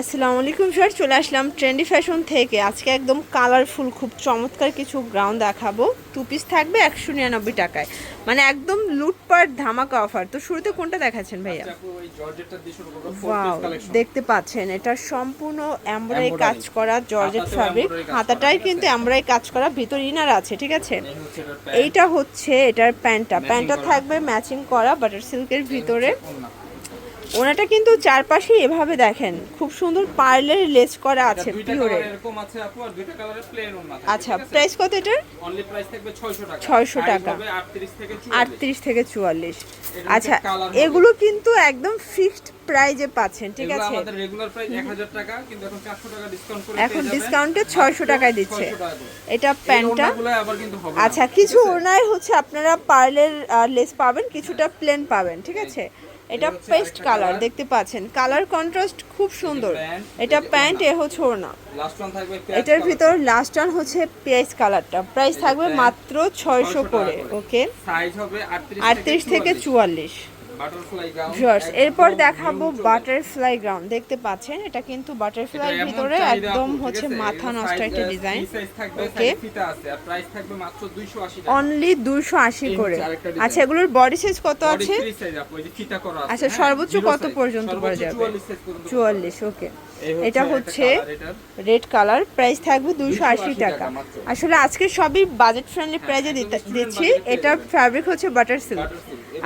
আসসালামু আলাইকুম স্যার চলে আসলাম ট্রেন্ডি ফ্যাশন থেকে। আজকে একদম কালারফুল খুব চমৎকার কিছু গ্রাউন্ড দেখাবো। টু পিস থাকবে একশো নিরানব্বই টাকায়। মানে একদম লুটপাট ধামাকা অফার তো শুরুতে কোনটা দেখাচ্ছেন ভাইয়া? four ওয়াও দেখতে পাচ্ছেন। এটা সম্পূর্ণ এমব্রয়ডারি কাজ করা জর্জেট ফ্যাব্রিক হাতাটাই কিন্তু? এমব্রয়ডারি কাজ করা ভিতর ইনার আছে ঠিক আছে? এইটা হচ্ছে এটার প্যান্টটা প্যান্টটা থাকবে ম্যাচিং করা বাটার সিল্কের ভিতরে। ওনাটা কিন্তু চারপাশে এভাবে দেখেন খুব সুন্দর পার্লের লেস করা আছে পিওরে। এরকম আছে আপু আর দুইটা প্লেন আচ্ছা? প্রাইস কত এটার? অনলি প্রাইস থাকবে 600 টাকা। 600 টাকা। হবে 38 থেকে 44 আটত্রিশ থেকে চুয়াল্লিশ। এটার আচ্ছা। এগুলো কিন্তু একদম ফিক্সড প্রাইজে পাচ্ছেন ঠিক আছে? আমাদের রেগুলার প্রাইস 1000 টাকা কিন্তু এখন 400 টাকা ডিসকাউন্ট করে এখন ডিসকাউন্টে মাত্র 600 টাকায় দিচ্ছে। 600 টাকা করে। এটা প্যান্টটা? ওড়নাগুলো আবার কিন্তু হবে আচ্ছা কিছু? ওনায় হচ্ছে আপনারা পার্লের লেস পাবেন কিছুটা প্লেন পাবেন ঠিক আছে? এটা পেস্ট কালার দেখতে পাচ্ছেন। কালার কন্ট্রাস্ট খুব সুন্দর। এটা প্যান্ট। এ হচ্ছে ওড়না। এটার ভিতর লাস্ট ওয়ান হচ্ছে পেঁয়াজ কালারটা প্রাইস থাকবে মাত্র ছয়শো 600 করে ওকে সাইজ হবে 38 আটত্রিশ থেকে চুয়াল্লিশ। ভিউয়ার্স এরপর দেখাবো বাটারফ্লাই গ্রাউন্ড দেখতে পাচ্ছেন? এটা কিন্তু বাটারফ্লাই ভিতরে একদম হচ্ছে মাথা নষ্ট একটা ডিজাইন ওকে থাকবে? মাত্র 280 টাকা। অনলি দুশো আশি করে। আচ্ছা এগুলোর বডি সাইজ কত আছে? আচ্ছা, হ্যাঁ, সর্বোচ্চ কত পর্যন্ত করা যাবে? 44 size পর্যন্ত করা চুয়াল্লিশ ওকে এটা হচ্ছে রেড কালার প্রাইস থাকবে দুশো আশি টাকা আসলে আজকে সবই বাজেট ফ্রেন্ডলি প্রাইজে দিচ্ছি। এটার ফ্যাব্রিক হচ্ছে বাটার সিল্ক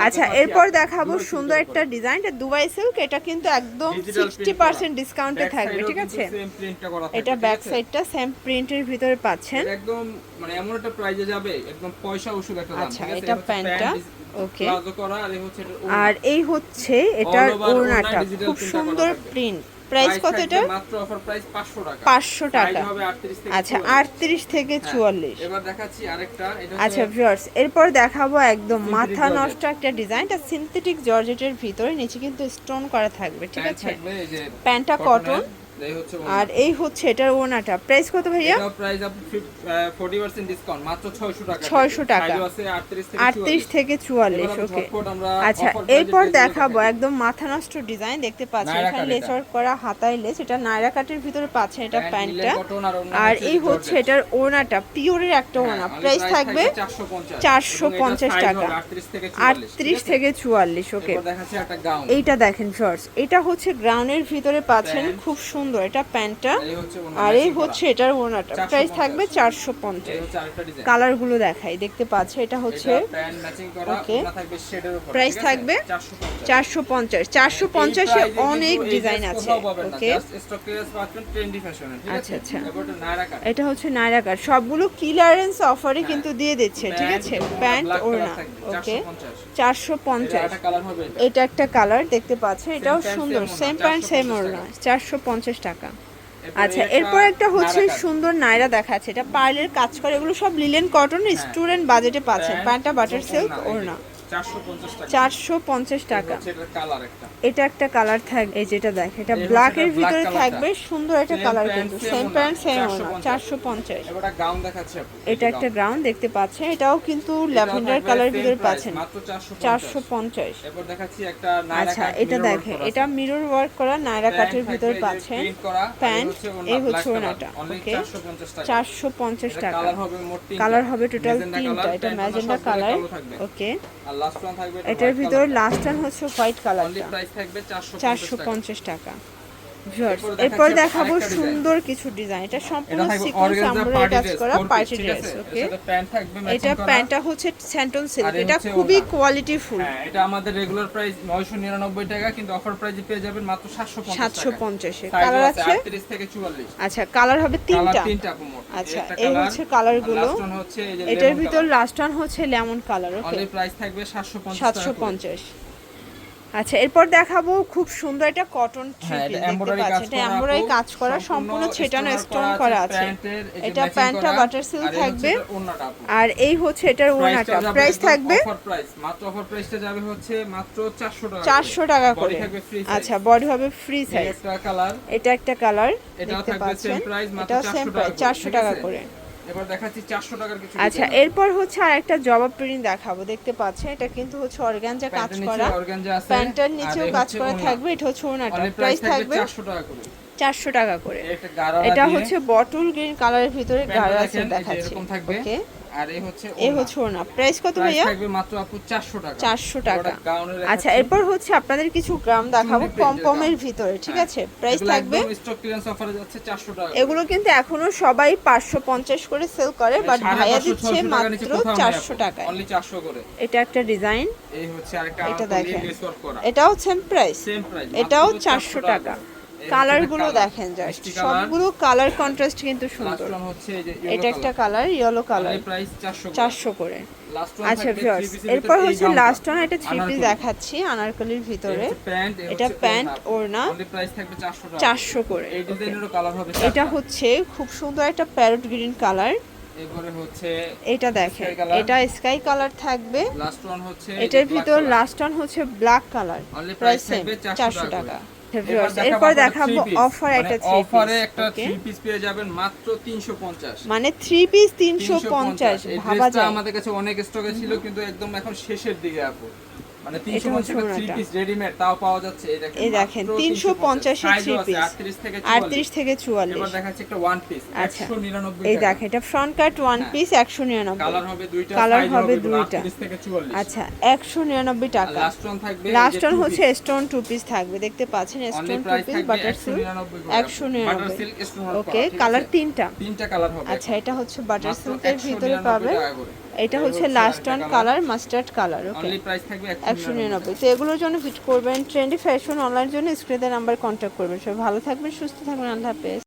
আচ্ছা এরপর দেখাবো সুন্দর একটা ডিজাইন এটা দুবাই সিল্ক এটা কিন্তু একদম সিক্সটি পার্সেন্ট ডিসকাউন্টে থাকবে ঠিক আছে? এটা ব্যাক সাইডটা সেম প্রিন্টের ভিতরে পাচ্ছেন। একদম মানে এমন একটা প্রাইজে যাবে একদম পয়সা ওষুধ একটা দাম আচ্ছা, এটা প্যান্টটা, করা আর এই হচ্ছে এটা এটার ওড়নাটা খুব সুন্দর প্রিন্ট প্রাইস কত এটা? মাত্র অফার প্রাইস 500 টাকা। 500 টাকা। হবে 38 থেকে আচ্ছা 44 আটত্রিশ থেকে হ্যাঁ, চুয়াল্লিশ। এবার দেখাচ্ছি আরেকটা। এটা আচ্ছা ভিউয়ার্স এরপর দেখাবো একদম মাথা নষ্ট একটা ডিজাইন এটা সিনথেটিক জর্জেটের ভিতরে নিচে কিন্তু স্টোন করা থাকবে ঠিক আছে? প্যান্টটা কটন আর এই হচ্ছে এটার ওনাটা। প্রাইস কত ভাইয়া? প্রাইস আপ 40% ডিসকাউন্ট মাত্র 600 টাকা 600 টাকা। আছে 38 থেকে আটত্রিশ 44 থেকে চুয়াল্লিশ এবার ওকে আচ্ছা এরপর দেখাবো। একদম মাথা নষ্ট ডিজাইন দেখতে পাচ্ছেন। এখানে লেস ওয়ার্ক করা হাতায় লেস এটা নায়রা কাটের ভিতরে পাচ্ছেন এটা প্যান্টটা। আর এই হচ্ছে এটার ওনাটা পিওরের একটা ওনা। ওড়না প্রাইস থাকবে 450 450 এবং এটার size টাকা। 38 থেকে 44 আটত্রিশ ঠিক আছে? থেকে চুয়াল্লিশ ওকে এইটা দেখেন শর্টস এটা হচ্ছে গ্রাউন্ডের ভিতরে পাচ্ছেন খুব সুন্দর এটা প্যান্টটা। আর এই হচ্ছে। এটার 450 প্রাইস থাকবে চারশো পঞ্চাশ। হচ্ছে আরেকটা কালারগুলো দেখাই দেখতে পাচ্ছে এটা হচ্ছে Okay. ওড়না থাকবে শেডের উপর Price ঠিক আছে? থাকবে 450 চারশো পঞ্চাশ। চারশো পঞ্চাশে অনেক ডিজাইন আছে ওকে আচ্ছা, আচ্ছা। এটা হচ্ছে নায়রা কাট সবগুলো ক্লিয়ারেন্স অফারে হ্যাঁ। কিন্তু দিয়ে দিচ্ছে ঠিক আছে? প্যান্ট ওড়না ওকে চারশো পঞ্চাশ। এটা। একটা কালার দেখতে পাচ্ছেন এটাও সুন্দর। সেম প্যান্ট সেম 450 ওড়না। চারশো পঞ্চাশ টাকা। আচ্ছা এরপর একটা হচ্ছে সুন্দর নাইরা দেখাচ্ছে। এটা পার্লের কাজ করে এগুলো সব লিলেন কটন স্টুডেন্ট বাজেটে পাচ্ছেন। প্যান্টা প্যান্টটা বাটার সিল্ক ওড়না, এই যে ওড়না 450 টাকা। চারশো পঞ্চাশ টাকা। এটা একটা কালার থাকবে এই যেটা দেখ এটা ব্ল্যাকের ভিতরে থাকবে সুন্দর একটা কালার কিন্তু। সেম প্যান্ট সেম চারশো পঞ্চাশ। এটা একটা গ্রাউন্ড দেখতে পাচ্ছেন এটাও কিন্তু ল্যাভেন্ডার কালার ভিতরে পাচ্ছেন। চারশো পঞ্চাশ। আচ্ছা এটা করা এটা মিরর ওয়ার্ক করা নায়রা থাকবে ভিতরে পাচ্ছেন। এই প্যান্ট এই হচ্ছে ওড়নাটা ওকে চারশো পঞ্চাশ টাকা। কালার হবে টোটাল তিনটা। এটা ম্যাজেন্ডা কালার ওকে এটার ভিতর। লাস্ট ওয়ান হচ্ছে হোয়াইট কালার কালারটা price থাকবে 450 চারশো টাকা। পঞ্চাশ টাকা এরপর দেখাবো সুন্দর কিছু ডিজাইন এটা সম্পূর্ণ সিকোয়েন্স আমব্রেলা কাজ করা পার্টি ড্রেস ওকে এটা প্যান্টটা হচ্ছে স্যান্টন সিল্ক এটা খুবই কোয়ালিটি হ্যাঁ, এটা আমাদের রেগুলার প্রাইস 999 টাকা কিন্তু অফার প্রাইসে পেয়ে যাবেন মাত্র 750 সাতশো টাকা। পঞ্চাশে। Size কালার আছে 38 থেকে 44 আচ্ছা কালার হবে তিনটা। তিনটা আচ্ছা, এই হচ্ছে আরগুলো। last হচ্ছে এই যে এটার ভিতর। লাস্ট ওয়ান হচ্ছে lemon colour okay Only price থাকবে 750 সাতশো টাকা করে। পঞ্চাশ। আচ্ছা এরপর দেখাবো খুব সুন্দর একটা কটন হ্যাঁ, এটা এমব্রয়ডারি কাজ করা সম্পূর্ণ ছেটানো স্টোন করা আছে। এটা প্যান্টটা বাটার সিল্ক থাকবে। আর এই হচ্ছে এটার ওড়নাটা। প্রাইস থাকবে মাত্র অফার প্রাইসটা যাবে হচ্ছে মাত্র 400 টাকা করে। চারশো টাকা করে। আচ্ছা বডি হবে ফ্রি সাইজ একটা কালার এটা একটা কালার দেখতে থাকবে same price, মাত্র এটাও 400 টাকা করে, চারশো ঠিক টাকা আছে? করে এবার দেখাচ্ছি 400 টাকার কিছু আচ্ছা এরপর হচ্ছে আর একটা জবাব প্রিন্ট দেখাবো দেখতে পাচ্ছেন? এটা কিন্তু হচ্ছে অর্গানজা কাজ করা। প্যান্টের নিচেও কাজ করা থাকবে এটা হচ্ছে ওনাটা প্রাইস থাকবে থাকবে 400 টাকা করে। চারশো টাকা করে। গাড়া এটা হচ্ছে বটল গ্রিন কালারের ভিতরে গাঢ় আছে দেখাচ্ছি। ওকে আর এই হচ্ছে। হচ্ছে ওনা প্রাইস কত ভাইয়া? থাকবে মাত্র আপু 400 টাকা। 400 টাকা। আচ্ছা এরপর হচ্ছে আপনাদের কিছু গ্রাম দেখাবো print এর ভিতরে ঠিক হ্যাঁ। আছে? প্রাইস থাকবে স্টক ক্লিয়ারেন্স অফারে যাচ্ছে 400 টাকা এগুলো কিন্তু এখনও সবাই পাঁচশো পঞ্চাশ করে সেল করে বাট ভাইয়া দিচ্ছে নিচে মাত্র কোথাও নেই চারশো আপু। 400 করে। এটা একটা ডিজাইন এই হচ্ছে আরেকটা এটা দেখেন। এটাও সেম প্রাইস এটাও চারশো টাকা। কালারগুলো দেখেন জাস্ট সবগুলো কালার কন্ট্রাস্ট কিন্তু সুন্দর। এটা একটা কালার ইয়েলো কালার চারশো করে। আচ্ছা ভিউয়ার্স এরপর হচ্ছে লাস্ট ওয়ান এটা থ্রি পিস দেখাচ্ছি আনারকলির ভিতরে। এটা প্যান্ট ওড়না। অনলি প্রাইস থাকবে 400 টাকা। চারশো করে। এটা হচ্ছে খুব সুন্দর একটা প্যারট গ্রিন কালার এরপরে হচ্ছে এটা দেখেন। এটা স্কাই কালার থাকবে। লাস্ট ওয়ান হচ্ছে এটার ভিতর লাস্ট ওয়ান হচ্ছে black colour price price same থাকবে 400 চারশো টাকা। এরপর দেখাবো অফার মানে একটা অফারে একটা থ্রি পিস পেয়ে যাবেন মাত্র 350 মানে থ্রি পিস তিনশো পঞ্চাশ এই ভাবা যায়। আমাদের কাছে অনেক স্টকে ছিল কিন্তু একদম এখন শেষের দিকে আপু। মানে 350 থ্রি ওনাটা। পিস রেডিমেড তাও পাওয়া যাচ্ছে এই দেখেন এই দেখেন মাত্র 350 এর Size থ্রি পিস 38 থেকে 44 আটত্রিশ থেকে এবার চুয়াল্লিশ একটা ওয়ান পিস আচ্ছা। 199 এই দেখেন এটা ফ্রন্ট কাট ওয়ান। পিস একশো নিরানব্বই। কালার হবে দুইটা size হবে দুইটা। 38 থেকে 44 আচ্ছা একশো নিরানব্বই টাকা। লাস্ট ওয়ান থাকবে লাস্ট ওয়ান হচ্ছে স্টোন টু পিস থাকবে দেখতে পাচ্ছেন stone two piece butter silk 199 একশো বাটার নিরানব্বই। সিল্ক স্টোন ওকে কালার তিনটা। তিনটা কালার হবে। আচ্ছা এটা হচ্ছে বাটার সিল্কের ভিতরে পাবে টাকা। এটা হচ্ছে last on one colour mustard colour okay only price থাকবে একশো নিরানব্বই। তো এগুলোর জন্য ভিজিট করবেন। ট্রেন্ডি ফ্যাশন অনলাইন জন্য স্ক্রিনের নাম্বার কন্ট্যাক্ট করবেন। সবাই ভালো থাকবেন সুস্থ থাকবেন। আল্লাহ হাফেজ।